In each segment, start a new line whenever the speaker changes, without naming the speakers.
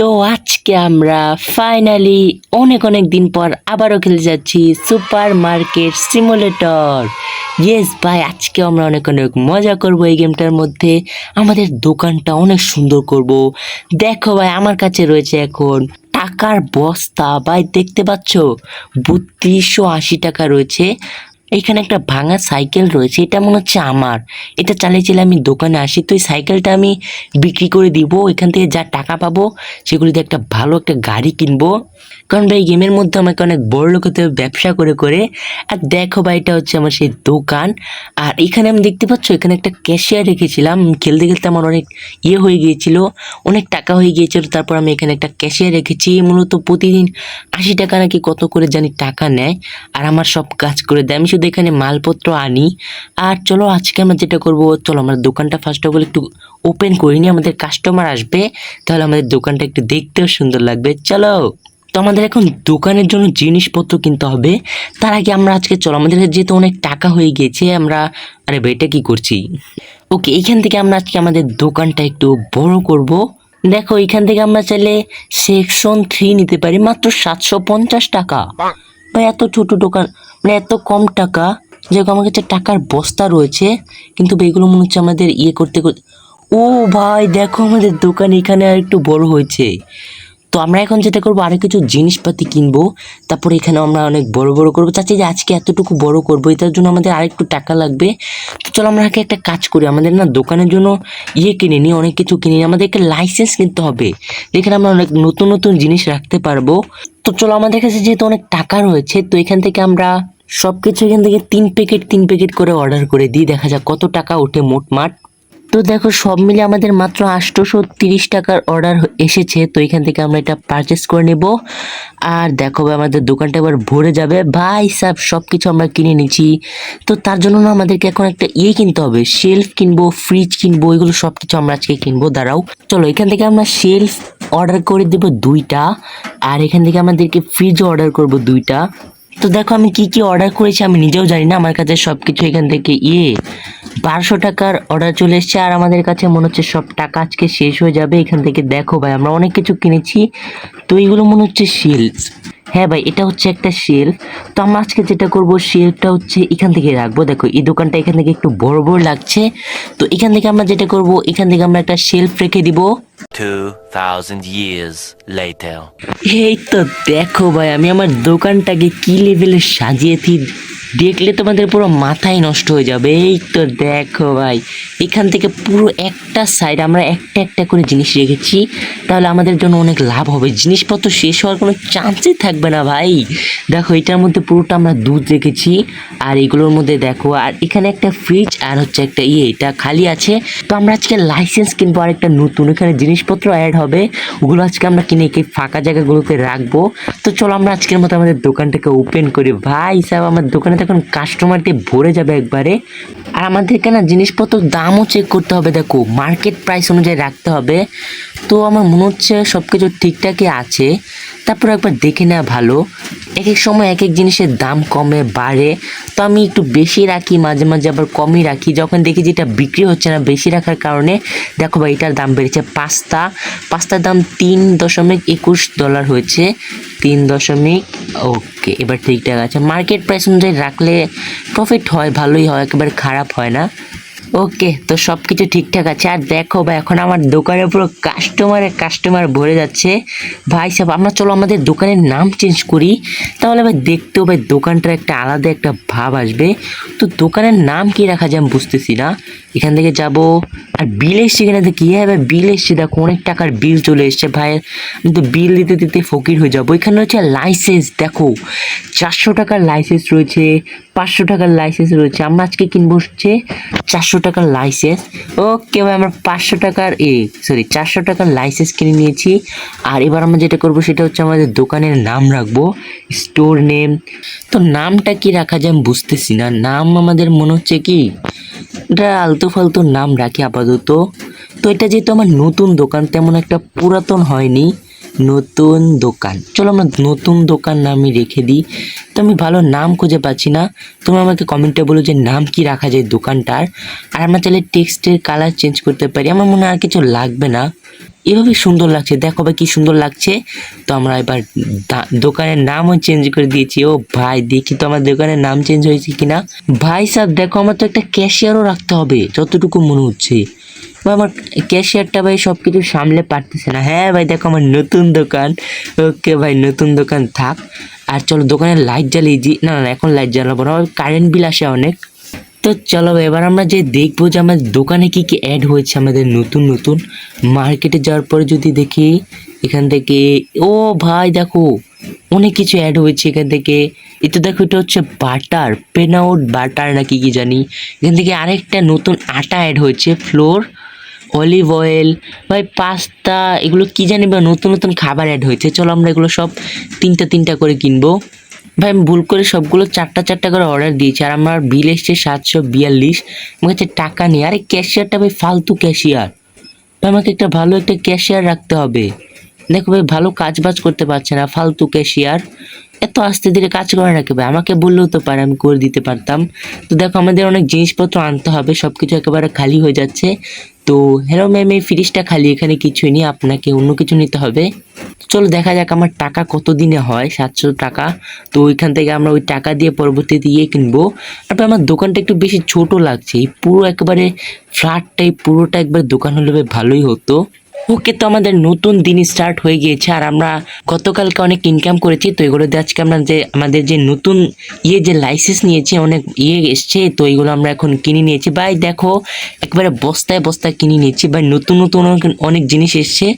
তো আজকে আমরা ফাইনালি অনেক অনেক দিন পর আবারও খেলে যাচ্ছি সুপার মার্কেট সিমুলেটর ইয়েস ভাই, আজকে আমরা অনেক অনেক মজা করব এই গেমটার মধ্যে। আমাদের দোকানটা অনেক সুন্দর করব। দেখো ভাই, আমার কাছে রয়েছে এখন টাকার বস্তা। ভাই, দেখতে পাচ্ছ? বত্রিশশো আশি টাকা রয়েছে। এখানে একটা ভাঙা সাইকেল রয়েছে, এটা মনে হচ্ছে আমার। এটা চালিয়ে চালিয়ে আমি দোকানে আসি, তো এই সাইকেলটা আমি বিক্রি করে দিব। এখান থেকে যা টাকা পাবো, সেগুলি দিয়ে একটা ভালো একটা গাড়ি কিনবো। কারণ ভাই গেমের মধ্যে আমাকে অনেক বড় লোক হতে ব্যবসা করে করে। আর দেখো ভাই, এটা হচ্ছে আমার সেই দোকান। আর এখানে আমি দেখতে পাচ্ছ, এখানে একটা ক্যাশিয়ার রেখেছিলাম। খেলতে খেলতে আমার অনেক ইয়ে হয়ে গিয়েছিল, অনেক টাকা হয়ে গিয়েছিল। তারপর আমি এখানে একটা ক্যাশিয়ার রেখেছি। মূলত প্রতিদিন আশি টাকা নাকি কত করে জানি টাকা নেয়। আর আমার সব কাজ করে দেয়। আমি এখানে মালপত্র আনি আর চলো আজকে আমরা যেটা করব চলো আমরা দোকানটা ফার্স্ট অফ অল একটু ওপেন করিনি আমাদের কাস্টমার আসবে তাহলে আমাদের দোকানটা একটু দেখতেও সুন্দর লাগবে। চলো তো আমাদের এখন দোকানের জন্য জিনিসপত্র কিনতে হবে তার আগে আমরা আজকে চলো আমাদের যেহেতু অনেক টাকা হয়ে গিয়েছে আমরা আরে বেটা কি করছি? ওকে এইখান থেকে আমরা আজকে আমাদের দোকানটা একটু বড় করব। দেখো এখান থেকে আমরা চাইলে সেকশন থ্রি নিতে পারি মাত্র সাতশো পঞ্চাশ টাকা। ভাই এত ছোট দোকান মানে এত কম টাকা, যেরকম আমার কাছে টাকার বস্তা রয়েছে, কিন্তু এগুলো মনে হচ্ছে আমাদের ইয়ে করতে করতে ও ভাই, দেখো আমাদের দোকান এখানে আর একটু বড় হয়েছে। তো আমরা এখন যেটা করব, আরও কিছু জিনিসপাতি কিনবো। তারপরে এখানে আমরা অনেক বড় বড় করব। চাচ্ছি যে আজকে এতটুকু বড় করব, এটার জন্য আমাদের আরেকটু টাকা লাগবে। তো চলো আমরা আগে একটা কাজ করি, আমাদের না দোকানের জন্য ইয়ে কিনে নিই, অনেক কিছু কিনে নিই। আমাদেরকে লাইসেন্স কিনতে হবে, যেখানে আমরা অনেক নতুন নতুন জিনিস রাখতে পারব। তো চলো আমাদের কাছে যেহেতু অনেক টাকা রয়েছে, তো এখান থেকে আমরা সব কিছু এখান থেকে তিন প্যাকেট তিন প্যাকেট করে অর্ডার করে দিই। দেখা যাক কত টাকা ওঠে মোটমাট। তো দেখো, সব মিলে আমাদের মাত্র আটশোশো তিরিশ টাকার অর্ডার এসেছে। তো এখান থেকে আমরা এটা পারচেস করে নেব। আর দেখো আমাদের দোকানটা এবার ভরে যাবে। ভাই সাব সব কিছু আমরা কিনে নিচ্ছি। তো তার জন্য না আমাদেরকে এখন একটা ইয়ে কিনতে হবে। শেলফ কিনবো ফ্রিজ কিনবো, এগুলো সব কিছু আমরা আজকে কিনবো। দাঁড়াও, চলো, এখান থেকে আমরা শেলফ অর্ডার করে দেবো দুইটা। আর এখান থেকে আমাদেরকে ফ্রিজও অর্ডার করব দুইটা। তো দেখো আমি কি কি অর্ডার করেছি, আমি নিজেও জানি না, আমার কাছে সব কিছু এখান থেকে ইয়ে। বারোশো টাকার অর্ডার চলে এসছে, আর আমাদের কাছে মনে হচ্ছে সব টাকা আজকে শেষ হয়ে যাবে, এখান থেকে দেখো ভাই, আমরা অনেক কিছু কিনেছি। তো এইগুলো মনে হচ্ছে শিল্প হ্যাঁ ভাই এটা হচ্ছে একটা শেলফ তো আমরা আজকে যেটা করব শেলফটা হচ্ছে এখান থেকে রাখব। দেখো এই দোকানটা এখান থেকে একটু বড় বড় লাগছে। তো এখান থেকে আমরা যেটা করব এখান থেকে আমরা একটা শেলফ রেখে দিব।
2,000 years later.
এই তো দেখো ভাই আমি আমার দোকানটাকে কি লেভেলে সাজিয়েছি। দেখলে তোমাদের পুরো মাথায় নষ্ট হয়ে যাবে। এই তো দেখো ভাই, এখান থেকে পুরো একটা সাইড আমরা একটা একটা করে জিনিস রেখেছি, তাহলে আমাদের জন্য অনেক লাভ হবে। জিনিসপত্র শেষ হওয়ার কোনো চান্সই থাকবে না ভাই। দেখো, এটার মধ্যে পুরোটা আমরা দুধ রেখেছি, আর এগুলোর মধ্যে দেখো, আর এখানে একটা ফ্রিজ আর হচ্ছে একটা ইয়ে এটা খালি আছে। তো আমরা আজকে লাইসেন্স কিনবো, আর একটা নতুন এখানে জিনিসপত্র অ্যাড হবে। ওগুলো আজকে আমরা কিনে এই ফাঁকা জায়গাগুলোতে রাখব। তো চলো আমরা আজকের মতো আমাদের দোকানটাকে ওপেন করি। ভাই, সাহেব, আমার দোকানে তখন কাস্টমার দিয়ে ভরে যাবে একবারে। আর আমাদেরকে না জিনিসপত্র দামও চেক করতে হবে, দেখো মার্কেট প্রাইস অনুযায়ী রাখতে হবে। তো আমার মনে হচ্ছে সব কিছু ঠিকঠাকই আছে। তারপর একবার দেখে নেওয়া ভালো। এক এক সময় এক এক জিনিসের দাম কমে, বাড়ে। তো আমি একটু বেশি রাখি, মাঝে মাঝে আবার কমই রাখি। যখন দেখি যে এটা বিক্রি হচ্ছে না, বেশি রাখার কারণে, দেখো ভাই, এটার দাম বেড়েছে পাস্তা পাস্তার দাম তিন দশমিক একুশ ডলার হয়েছে। তিন দশমিক, ওকে, এবার ঠিকঠাক আছে। মার্কেট প্রাইস অনুযায়ী রাখলে প্রফিট হয়, ভালোই হয়, একেবারে খারাপ হয় না। ওকে, তো সব কিছু ঠিকঠাক আছে। আর দেখো ভাই, এখন আমার দোকানে পুরো কাস্টমারে কাস্টমার ভরে যাচ্ছে। ভাই সাহেব আমরা চলো আমাদের দোকানের নাম চেঞ্জ করি। তাহলে ভাই দেখতেও ভাই দোকানটার একটা আলাদা একটা ভাব আসবে। তো দোকানের নাম কি রাখা যায় আমি বুঝতেছি না। এখান থেকে যাব, আর বিল এসছে এখানে কি হ্যাঁ ভাই বিল এসছে। দেখো, অনেক টাকার বিল চলে এসছে। ভাই, আমি তো বিল দিতে দিতে ফকির হয়ে যাব। এখানে হচ্ছে লাইসেন্স দেখো। চারশো টাকার লাইসেন্স রয়েছে। পাঁচশো টাকার লাইসেন্স রয়েছে। আমরা আজকে কিনবো হচ্ছে চারশো টাকার লাইসেন্স ওকে ভাই, আমরা পাঁচশো টাকার এ সরি চারশো টাকার লাইসেন্স কিনে নিয়েছি। আর এবার আমরা যেটা করব সেটা হচ্ছে আমাদের দোকানের নাম রাখব। স্টোর নেম তো নামটা কি রাখা যায় আমি বুঝতেছি না। নাম আমাদের মনে হচ্ছে কি? এটা আলতু ফালতু নাম রাখি আপাতত। তো এটা যেহেতু আমার নতুন দোকান, তেমন একটা পুরাতন হয়নি। নতুন দোকান। চলো আমরা নতুন দোকান নামই রেখে দিই। তো আমি ভালো নাম খুঁজে পাচ্ছি না। তুমি আমাকে কমেন্টে বলো যে নাম কি রাখা যায় দোকানটার। আর আমরা চাইলে টেক্সটের কালার চেঞ্জ করতে পারি। আমার মনে হয় আর কিছু লাগবে না। এভাবে সুন্দর লাগছে। দেখো ভাই কি সুন্দর লাগছে। তো আমরা এবার দোকানের নামও চেঞ্জ করে দিয়েছি। ও ভাই, দেখি তো আমার দোকানের নাম চেঞ্জ হয়েছে কিনা। ভাই সাহেব, দেখো, আমার তো একটা ক্যাশিয়ারও রাখতে হবে। যতটুকু মনে হচ্ছে। ভাই, আমার ক্যাশিয়ারটা ভাই সব কিছু সামলে পারতেছে না। হ্যাঁ ভাই, দেখো আমার নতুন দোকান। ওকে ভাই, নতুন দোকান থাক। আর চলো দোকানে লাইট জ্বালিয়ে দিই না না এখন লাইট জ্বালাবো না কারেন্ট বিল আসে অনেক। তো চলো এবার আমরা যে দেখব যে আমাদের দোকানে কি কি অ্যাড হয়েছে আমাদের নতুন নতুন। মার্কেটে যাওয়ার পরে যদি দেখি, এখান থেকে, ও ভাই, দেখো, অনেক কিছু অ্যাড হয়েছে এখান থেকে। এটা দেখো, এটা হচ্ছে বাটার পেনাউট বাটার নাকি কি জানি। এখান থেকে আরেকটা নতুন আটা অ্যাড হয়েছে ফ্লোর অলিভ অয়েল ভাই পাস্তা এগুলো কি জানি বা নতুন নতুন খাবার অ্যাড হয়েছে। চলো আমরা এগুলো সব তিনটা তিনটা করে কিনবো। ভাই, আমি ভুল করে সবগুলো চারটা চারটা করে অর্ডার দিয়েছি। আর আমার বিল এসছে সাতশো বিয়াল্লিশ। আমার কাছে টাকা নেই। আরে ক্যাশিয়ারটা ভাই ফালতু ক্যাশিয়ার ভাই, আমাকে একটা ভালো একটা ক্যাশিয়ার রাখতে হবে। দেখো ভাই, ভালো কাজ বাজ করতে পারছে না, ফালতু ক্যাশিয়ার এত আস্তে ধীরে কাজ করে রাখে ভাই? আমাকে বললেও তো পারে, আমি করে দিতে পারতাম। তো দেখো, আমাদের অনেক জিনিসপত্র আনতে হবে সব কিছু একেবারে খালি হয়ে যাচ্ছে। তো হ্যালো ম্যাম এই ফ্রিজটা খালি, এখানে কিছুই নেই, আপনাকে অন্য কিছু নিতে হবে। চলো দেখা যাক আমার টাকা কত দিনে হয়, সাতশো টাকা। তো ওইখান থেকে আমরা ওই টাকা দিয়ে পরবর্তীতে ইয়ে কিনবো। তারপর আমার দোকানটা একটু বেশি ছোট লাগছে, এই পুরো একেবারে ফ্ল্যাটটাই পুরোটা একবার দোকান হলে ভালোই হতো। ওকে তো আমাদের নতুন দিন স্টার্ট হয়ে গিয়েছে, আর আমরা গতকালকে অনেক ইনকাম করেছি, তো এগুলো দিয়ে আজকে আমরা যে, আমাদের যে নতুন ইয়ে যে লাইসেন্স নিয়েছি, অনেক ইয়ে এসছে, তো এগুলো আমরা এখন কিনে নিয়েছি। ভাই, দেখো, একবারে বস্তায় বস্তায় কিনে নিয়েছি। ভাই, নতুন নতুন অনেক- জিনিস এসছে,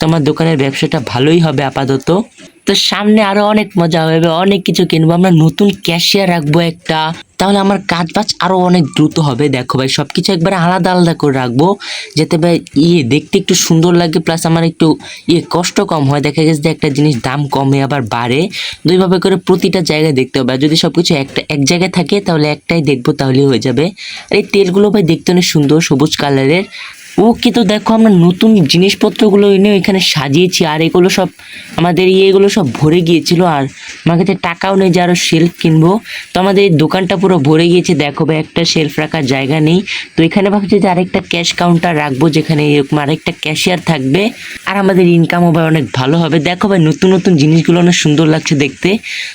তো আমার দোকানের ব্যবসাটা ভালোই হবে আপাতত। তো সামনে আরও অনেক মজা হবে, অনেক কিছু কিনবো, আমরা নতুন ক্যাশিয়ার রাখব একটা তাহলে আমার কাজ বাজ আরও অনেক দ্রুত হবে, দেখো ভাই। সব কিছু একবারে আলাদা আলাদা করে রাখব, যাতে ভাই ইয়ে দেখতে একটু সুন্দর লাগে প্লাস আমার একটু ইয়ে কষ্ট কম হয়। দেখা গেছে যে একটা জিনিস দাম কমে, আবার বাড়ে। দুইভাবে করে প্রতিটা জায়গায় দেখতে হবে। আর যদি সব কিছু একটা, এক জায়গায় থাকে, তাহলে একটাই দেখব, তাহলেই হয়ে যাবে। আর এই তেলগুলো ভাই দেখতে অনেক সুন্দর, সবুজ কালারের। ওকে তো দেখো, আমরা নতুন জিনিসপত্রগুলো এনে এখানে সাজিয়েছি, আর এগুলো সব আমাদের ইয়েগুলো সব ভরে গিয়েছিল, আর আমার কাছে টাকাও নেই যে আরও শেলফ কিনবো। তো আমাদের দোকানটা পুরো ভরে গিয়েছে, দেখো ভাই, একটা শেলফ রাখার জায়গা নেই। তো এখানে ভাবছি যে আরেকটা ক্যাশ কাউন্টার রাখব যেখানে এরকম আরেকটা ক্যাশিয়ার থাকবে। আর আমাদের ইনকামও ভাই অনেক ভালো হবে। দেখো ভাই, নতুন নতুন জিনিসগুলো অনেক সুন্দর লাগছে দেখতে।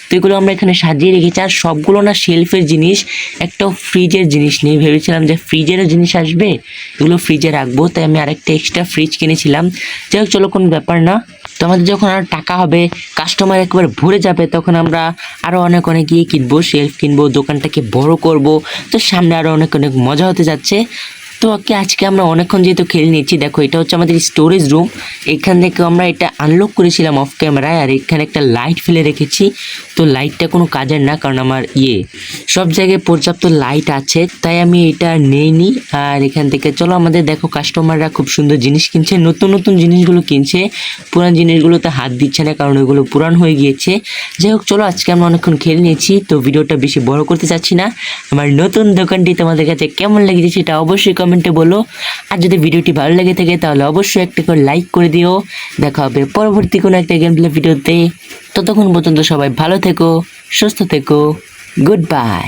তো এগুলো আমরা এখানে সাজিয়ে রেখেছি। আর সবগুলো না শেলফের জিনিস, একটাও ফ্রিজের জিনিস নেই। ভেবেছিলাম যে ফ্রিজেরও জিনিস আসবে, এগুলো ফ্রিজে রাখব। তাই আমি আরেকটা এক্সট্রা ফ্রিজ কিনেছিলাম। যাই হোক, চলো কোনো ব্যাপার না। তো আমাদের যখন আর টাকা হবে কাস্টমার একবার ভরে যাবে, তখন আমরা আরও অনেক অনেক গিয়ে কিনবো শেলফ কিনবো, দোকানটাকে বড় করব। তো সামনে আরও অনেক অনেক মজা হতে যাচ্ছে। তো ওকে আজকে আমরা অনেকক্ষণ যেহেতু খেলে নিয়েছি দেখো এটা হচ্ছে আমাদের স্টোরেজ রুম এখান থেকে আমরা এটা আনলক করেছিলাম অফ ক্যামেরায় আর এখানে একটা লাইট ফেলে রেখেছি। তো লাইটটা কোনো কাজের না, কারণ আমার ইয়ে। সব জায়গায় পর্যাপ্ত লাইট আছে, তাই আমি এটা নেইনি। আর এখান থেকে চলো আমাদের দেখো কাস্টমাররা খুব সুন্দর জিনিস কিনছে, নতুন নতুন জিনিসগুলো কিনছে। পুরান জিনিসগুলোতে হাত দিচ্ছে না, কারণ ওইগুলো পুরান হয়ে গিয়েছে। যাই হোক, চলো আজকে আমরা অনেকক্ষণ খেলে নিয়েছি, তো ভিডিওটা বেশি বড় করতে চাচ্ছি না। আমার নতুন দোকানটি তোমাদের কাছে কেমন লেগেছে সেটা অবশ্যই কমেন্টে বলো। আর যদি ভিডিওটি ভালো লেগে থাকে, তাহলে অবশ্যই একটা করে লাইক করে দিও। দেখা হবে পরবর্তী কোনো একটা গেম প্লে ভিডিওতে। ততক্ষণ পর্যন্ত সবাই ভালো থেকো, সুস্থ থেকো গুড বাই